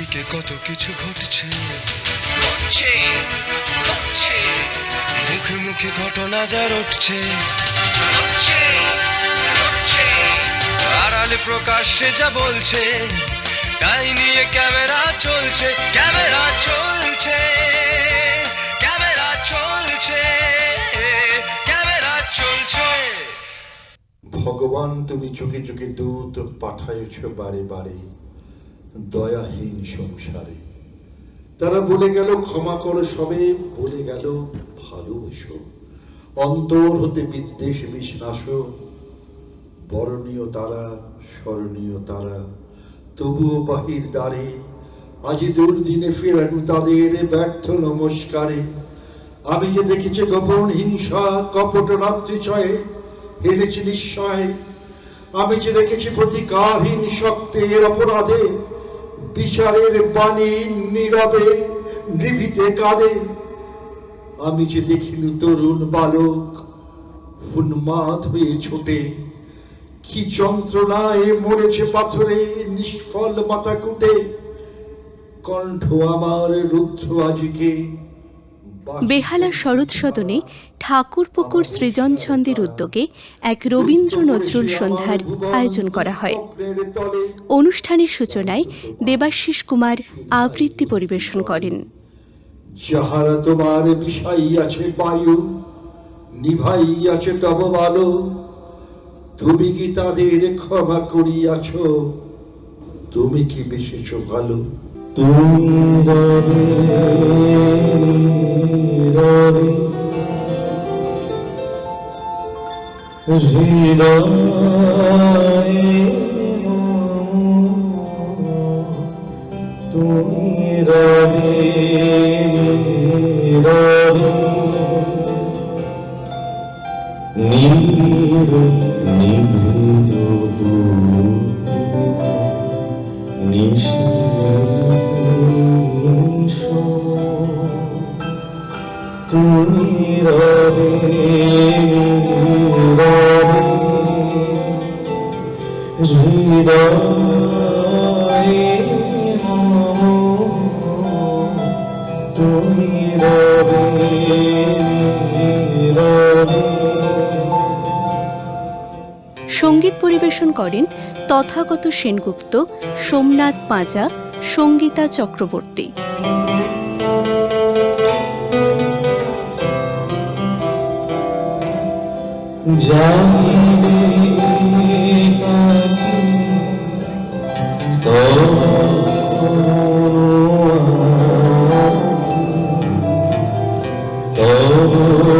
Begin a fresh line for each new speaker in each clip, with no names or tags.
চারিদিকে কত কিছু ঘটছে।
ঘটছে ঘটছে।
মুখে মুখে ঘটনা
ঘটছে ঘটছে।
আড়ালে প্রকাশ্যে যা বলছে তাই নিয়ে ক্যামেরা চলছে ক্যামেরা চলছে ক্যামেরা চলছে ক্যামেরা চলছে।
ভগবান তুমি চোখে চোখে দূত পাঠাইছ বারে বারে। দয়াহীন সংসারে। তারা বলে গেল, ক্ষমা করো সবে। বলে গেল, ভালোবেসো। অন্তর হতে বিদ্বেষ বিশ্বাস বরণীয় তারা, স্মরণীয় তারা, তবুও বাহির দ্বারে। আজি দুর্দিনে ফেরানু তাদের ব্যর্থ নমস্কারে। আমি যে দেখেছি গোপন হিংসা, কপট রাত্রি ছয়ে হেলেছি নিশ্চয়। আমি যে দেখেছি প্রতিকারহীন শক্তের অপরাধে বিচারের বাণী নীরবে, নিভিতে কাঁদে। আমি যে দেখিনি তরুণ বালক, উন্মাদ হয়ে ছোটে। কি যন্ত্রণায় মরেছে পাথরে, নিষ্ফল মাথা কুটে। কণ্ঠ আমার রুদ্র আজিকে।
বেহালা শরৎ সদনে ঠাকুর পুকুর সৃজন ছন্দের উদ্যোগে এক রবীন্দ্র নজরুল সন্ধ্যার আয়োজন করা হয়। অনুষ্ঠানের সূচনায় দেবাশিস কুমার আবৃত্তি পরিবেশন করেন।
তোমার বিষাই আছে বায়ু নিভাই আছে তব ভালো তুমি কি তাদের ক্ষমা করিয়াছ? তুমি কি বেশেছ ভালো?
তুমি রবে রবে। হৃদয়ে তুমি রবে রবে। নীর
সংগীত পরিবেশন করেন তথাগত সেনগুপ্ত সোমনাথ পাঁজা সঙ্গীতা চক্রবর্তী।
তুমি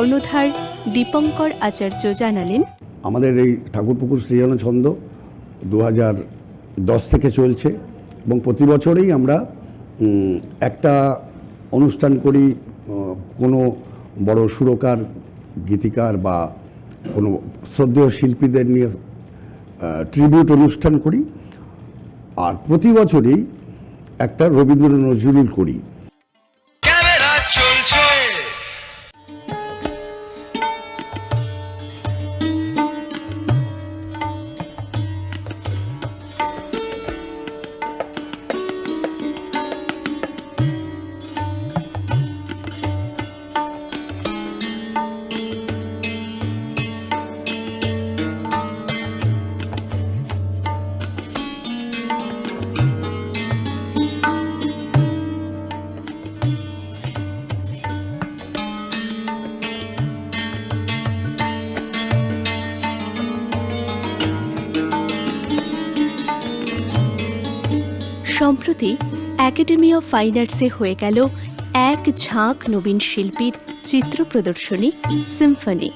কর্ণধার দীপঙ্কর আচার্য জানালেন,
আমাদের এই ঠাকুরপুকুর সৃজন ছন্দ দু দশ থেকে চলছে এবং প্রতি বছরেই আমরা একটা অনুষ্ঠান করি কোনো বড় সুরকার, গীতিকার বা কোনো শ্রদ্ধেয় শিল্পীদের নিয়ে ট্রিবিউট অনুষ্ঠান করি। আর প্রতি বছরই একটা রবীন্দ্র নজরুল করি।
সম্প্রতি একাডেমি অফ ফাইন আর্টসে হয়ে গেল এক ঝাঁক নবীন শিল্পীর চিত্র প্রদর্শনী সিম্ফনি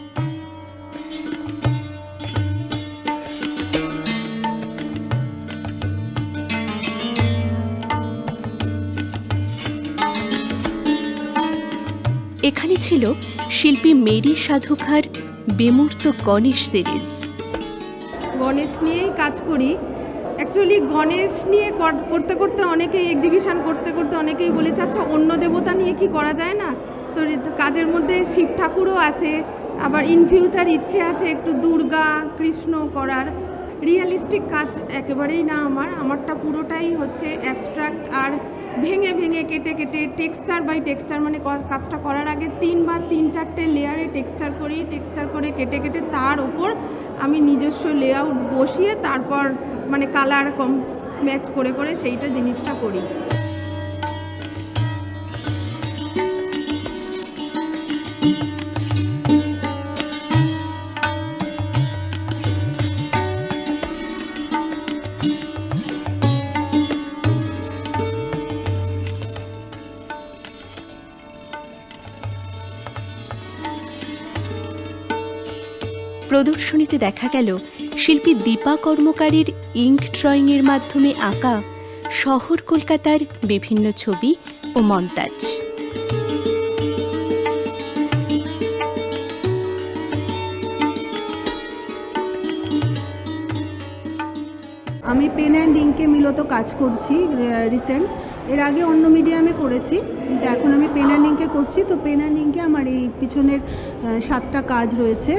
এখানে ছিল শিল্পী মেরি সাধুখার বিমূর্ত গণেশ সিরিজ।
গণেশ নিয়েই কাজ করি। অ্যাকচুয়ালি গণেশ নিয়ে কর- করতে করতে অনেকেই এক্সিবিশন করতে করতে অনেকেই বলেছে আচ্ছা অন্য দেবতা নিয়ে কি করা যায় না? তো কাজের মধ্যে শিব ঠাকুরও আছে, আবার ইন ফিউচার ইচ্ছে আছে একটু দুর্গা, কৃষ্ণ করার। রিয়েলিস্টিক কাজ একেবারেই না আমার। আমারটা পুরোটাই হচ্ছে অ্যাবস্ট্রাক্ট আর ভেঙে ভেঙে কেটে কেটে টেক্সচার বাই টেক্সচার মানে কাজটা করার আগে তিন বা তিন চারটে লেয়ারে টেক্সচার করি টেক্সচার করে কেটে কেটে তার ওপর আমি নিজস্ব লেআউট বসিয়ে তারপর মানে কালার কম ম্যাচ করে করে সেইটা জিনিসটা করি।
প্রদর্শনীতে দেখা গেল শিল্পী দীপা কর্মকারীর ইঙ্ক ড্রয়িংয়ের মাধ্যমে আঁকা শহর কলকাতার বিভিন্ন ছবি ও মন্তাজ।
আমি পেন অ্যান্ড ইঙ্কে মূলত কাজ করছি, রিসেন্ট। এর আগে অন্য মিডিয়ামে করেছি, কিন্তু এখন আমি পেন অ্যান্ড ইঙ্কে করছি। তো পেন অ্যান্ড ইঙ্কে আমার এই পিছনের সাতটা কাজ রয়েছে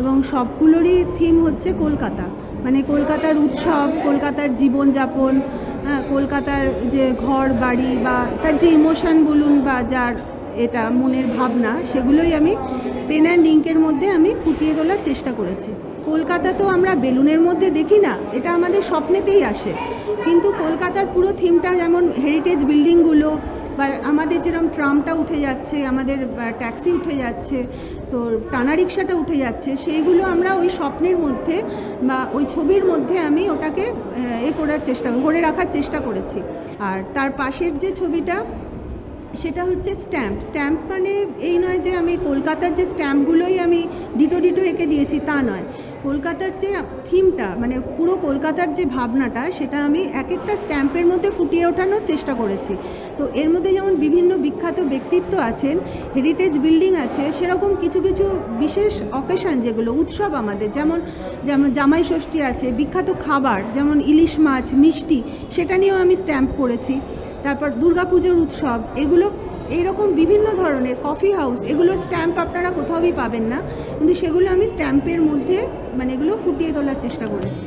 এবং সবগুলোরই থিম হচ্ছে কলকাতা। মানে কলকাতার উৎসব, কলকাতার জীবনযাপন হ্যাঁ কলকাতার যে ঘর, বাড়ি বা তার যে ইমোশন বলুন বা যার এটা মনের ভাবনা, সেগুলোই আমি পেন অ্যান্ড ইঙ্কের মধ্যে আমি ফুটিয়ে তোলার চেষ্টা করেছি। কলকাতা তো আমরা বেলুনের মধ্যে দেখি না, এটা আমাদের স্বপ্নেতেই আসে। কিন্তু কলকাতার পুরো থিমটা যেমন হেরিটেজ বিল্ডিংগুলো বা আমাদের যেরকম ট্রামটা উঠে যাচ্ছে, আমাদের ট্যাক্সি উঠে যাচ্ছে তো টানা রিক্সাটা উঠে যাচ্ছে, সেইগুলো আমরা ওই স্বপ্নের মধ্যে বা ওই ছবির মধ্যে আমি ওটাকে এ করার চেষ্টা করে রাখার চেষ্টা করেছি। আর তার পাশের যে ছবিটা সেটা হচ্ছে স্ট্যাম্প। স্ট্যাম্প মানে এই নয় যে আমি কলকাতার যে স্ট্যাম্পগুলোই আমি ডিটো ডিটো এঁকে দিয়েছি, তা নয়। কলকাতার যে থিমটা মানে পুরো কলকাতার যে ভাবনাটা, সেটা আমি এক একটা স্ট্যাম্পের মধ্যে ফুটিয়ে ওঠানোর চেষ্টা করেছি। তো এর মধ্যে যেমন বিভিন্ন বিখ্যাত ব্যক্তিত্ব আছেন হেরিটেজ বিল্ডিং আছে, সেরকম কিছু কিছু বিশেষ অকেশান যেগুলো, উৎসব আমাদের। যেমন যেমন জামাই ষষ্ঠী আছে, বিখ্যাত খাবার, যেমন ইলিশ মাছ, মিষ্টি, সেটা নিয়েও আমি স্ট্যাম্প করেছি। তারপর দুর্গাপুজোর উৎসব, এগুলো এইরকম বিভিন্ন ধরনের কফি হাউস এগুলো স্ট্যাম্প আপনারা কোথাওই পাবেন না। কিন্তু সেগুলো আমি স্ট্যাম্পের মধ্যে মানে এগুলো ফুটিয়ে তোলার চেষ্টা করেছি।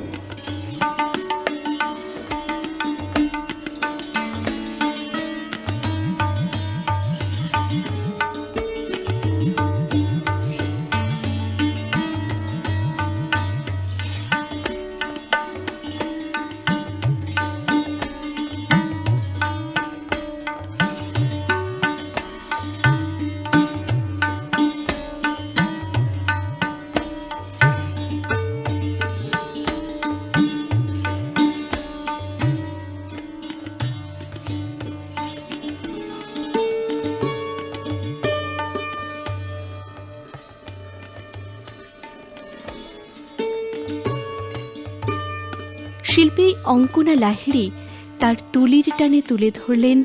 শিল্পী অঙ্কনা লাহিড়ি তার তুলির টানে তুলে ধরলেন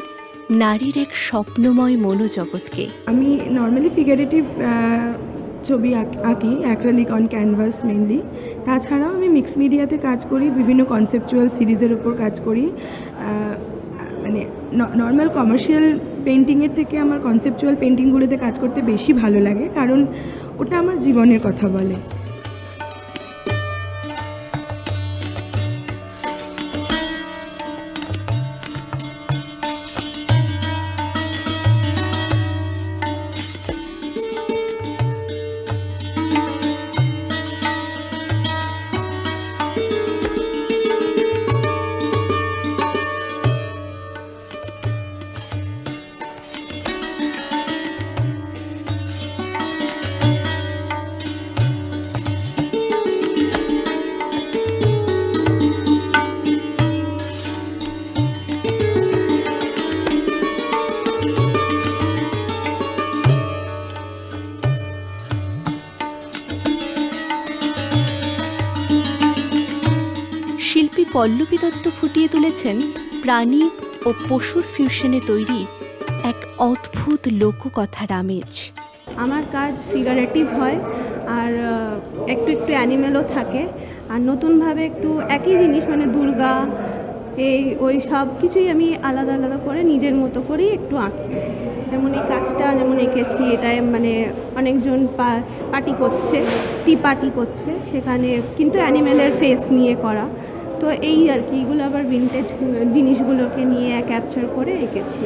নারীর এক স্বপ্নময় মনোজগৎকে।
আমি নর্মালি ফিগারেটিভ ছবি আঁক- অ্যাক্রালিক অন ক্যানভাস মেনলি তাছাড়াও আমি মিক্স মিডিয়াতে কাজ করি, বিভিন্ন কনসেপচুয়াল সিরিজের উপর কাজ করি। মানে নর্মাল কমার্শিয়াল পেন্টিংয়ের থেকে আমার কনসেপচুয়াল পেন্টিংগুলোতে কাজ করতে বেশি ভালো লাগে, কারণ ওটা আমার জীবনের কথা বলে।
পল্লবী দত্ত ফুটিয়ে তুলেছেন প্রাণী ও পশুর ফিউশনে তৈরি এক অদ্ভুত লোককথার আমেজ।
আমার কাজ ফিগারেটিভ হয়, আর একটু একটু অ্যানিমেলও থাকে, আর নতুনভাবে একটু একই জিনিস মানে দুর্গা, এই, ওই সব কিছুই আমি আলাদা আলাদা করে নিজের মতো করেই একটু আঁকি। যেমন এই কাজটা যেমন এঁকেছি, এটাই মানে অনেকজন পার্টি করছে টি পার্টি করছে, সেখানে কিন্তু অ্যানিমেলের ফেস নিয়ে করা। তো এই আর কি, এগুলো আবার ভিনটেজ জিনিসগুলোকে নিয়ে ক্যাপচার করে এঁকেছি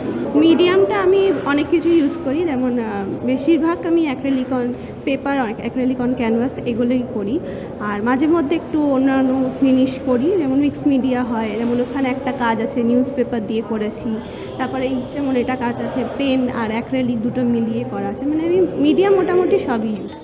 মিডিয়ামটা আমি অনেক কিছু ইউজ করি, যেমন বেশিরভাগ আমি অ্যাক্রেলিকন পেপার অ্যাক্রেলিকন ক্যানভাস এগুলোই করি। আর মাঝে মধ্যে একটু অন্যান্য জিনিস করি, যেমন মিক্স মিডিয়া হয়, যেমন ওখানে একটা কাজ আছে নিউজ পেপার দিয়ে করেছি। তারপরে এই যেমন এটা কাজ আছে পেন আর অ্যাক্রেলিক দুটো মিলিয়ে করা আছে। মানে আমি মিডিয়া মোটামুটি সবই ইউজ